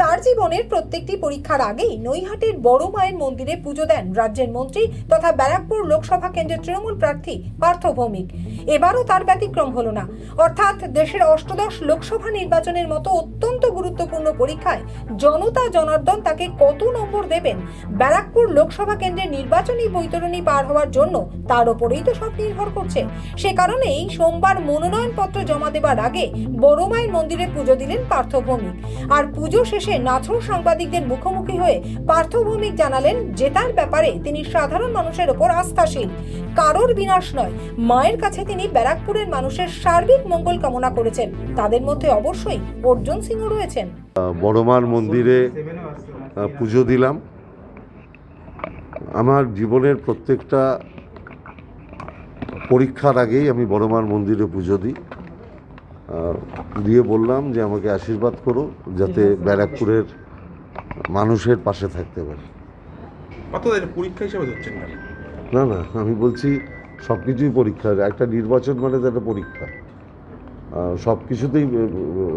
তার জীবনের প্রত্যেকটি পরীক্ষার আগেই নৈহাটির বড় মায়ের মন্দিরে পুজো দেন রাজ্যের মন্ত্রী তথা ব্যারাকপুর লোকসভা কেন্দ্রের তৃণমূল প্রার্থী পার্থ ভৌমিক। এবারও তার ব্যতিক্রম হলো না। অর্থাৎ দেশের অষ্টদশ লোকসভা নির্বাচনের মতো অত্যন্ত গুরুত্বপূর্ণ পরীক্ষায় জনতা জনার্দন তাকে কত নম্বর দেবেন? ব্যারাকপুর লোকসভা কেন্দ্রের নির্বাচনী বৈতরণী পার হওয়ার জন্য তার ওপরেই তো সব নির্ভর করছে। সে কারণেই সোমবার মনোনয়নপত্র জমা দেবার আগে বড় মায়ের মন্দিরে পুজো দিলেন পার্থ ভৌমিক। আর পুজো শেষে নাছর সাংবাদিকদের মুখোমুখি হয়ে পার্থ ভৌমিক জানালেন, জেতার ব্যাপারে তিনি সাধারণ মানুষের ওপর আস্থাশীল। কারোর বিনাশ নয়। মায়ের কাছে তিনি ব্যারাকপুরের মানুষের সার্বিক মঙ্গল কামনা করেছেন। তাদের মধ্যে অবশ্যই অর্জুন সিংও রয়েছেন। বড়মার মন্দিরে পুজো দিলাম। আমার জীবনের প্রত্যেকটা পরীক্ষার আগেই আমি বড়মার মন্দিরে পুজো দিই। দিয়ে বললাম যে আমাকে আশীর্বাদ করো যাতে ব্যারাকপুরের মানুষের পাশে থাকতে পারি। পরীক্ষা হিসেবে ধরছেন না না না আমি বলছি সব কিছুই পরীক্ষা। একটা নির্বাচন মানে তো একটা পরীক্ষা। সব কিছুতেই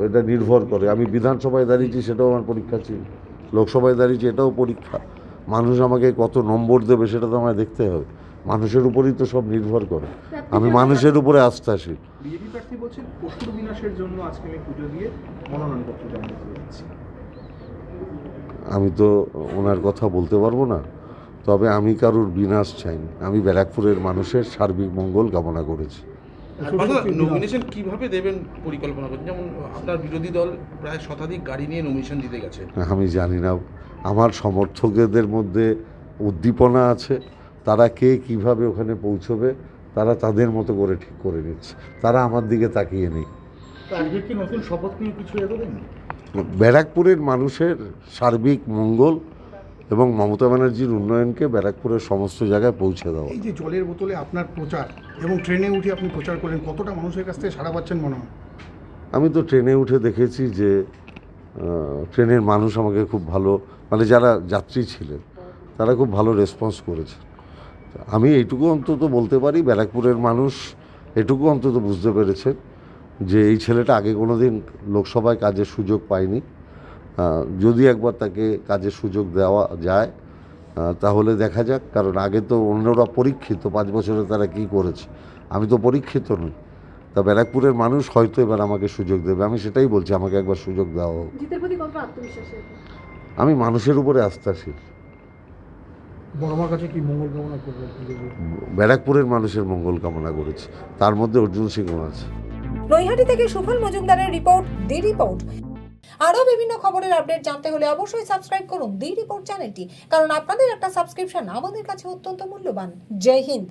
এটা নির্ভর করে। আমি বিধানসভায় দাঁড়িয়েছি সেটাও আমার পরীক্ষা ছিল। লোকসভায় দাঁড়িয়েছি এটাও পরীক্ষা। মানুষ আমাকে কত নম্বর দেবে সেটা তো আমায় দেখতে হবে। মানুষের উপরেই তো সব নির্ভর করে। আমি মানুষের উপরে আস্থাশীল। বিজেপি প্রার্থী বলছেন পশুর বিনাশের জন্য আজকে আমি পুজো দিয়ে মনোনয়নপত্র জমা দিতে আমি তো ওনার কথা বলতে পারব না তবে আমি কারোর বিনাশ চাইনি। আমি ব্যারাকপুরের মানুষের সার্বিক মঙ্গল কামনা করেছি। নমিনেশন কীভাবে দেবেন পরিকল্পনা করছেন? যেমন আপনার বিরোধী দল প্রায় শতাধিক গাড়ি নিয়ে নমিনেশন দিতে গেছে। আমি জানি না আমার সমর্থকদের মধ্যে উদ্দীপনা আছে তারা কে কীভাবে ওখানে পৌঁছবে তারা তাদের মতো করে ঠিক করে নিচ্ছে। তারা আমার দিকে তাকিয়ে নেই। ব্যারাকপুরের মানুষের সার্বিক মঙ্গল এবং মমতা ব্যানার্জির উন্নয়নকে ব্যারাকপুরের সমস্ত জায়গায় পৌঁছে দেওয়া। এই যে জলের বোতলে আপনার প্রচার এবং ট্রেনে উঠে আপনি প্রচার করেন কতটা মানুষের কাছ থেকে সাড়া পাচ্ছেন মনে হয়? আমি তো ট্রেনে উঠে দেখেছি যে ট্রেনের মানুষ আমাকে খুব ভালো মানে যারা যাত্রী ছিলেন তারা খুব ভালো রেসপন্স করেছে। আমি এইটুকু অন্তত বলতে পারি ব্যারাকপুরের মানুষ এটুকু অন্তত বুঝতে পেরেছে যে এই ছেলেটা আগে কোনো দিন লোকসভায় কাজের সুযোগ পায়নি। যদি একবার তাকে কাজের সুযোগ দেওয়া যায় তাহলে দেখা যাক কারণ আগে তো অন্যরা পরীক্ষিত পাঁচ বছরে তারা কি করেছে। আমি তো পরীক্ষিত নই। তা ব্যারাকপুরের মানুষ হয়তো এবার আমাকে সুযোগ দেবে আমি সেটাই বলছি আমাকে একবার সুযোগ দেওয়া হোক। আমি মানুষের উপরে আস্থাশীল। বড়মার কাছে কি মঙ্গল কামনা করবেন ব্যারাকপুরের মানুষের মঙ্গল কামনা করেছি। তার মধ্যে অর্জুন সিংহ আছে। নৈহাটি থেকে সুফল মজুমদারের রিপোর্ট দি রিপোর্ট। আরও বিভিন্ন খবরের আপডেট জানতে হলে অবশ্যই সাবস্ক্রাইব করুন দি রিপোর্ট চ্যানেলটি কারণ আপনাদের একটা সাবস্ক্রিপশন আমাদের কাছে অত্যন্ত মূল্যবান। জয় হিন্দ।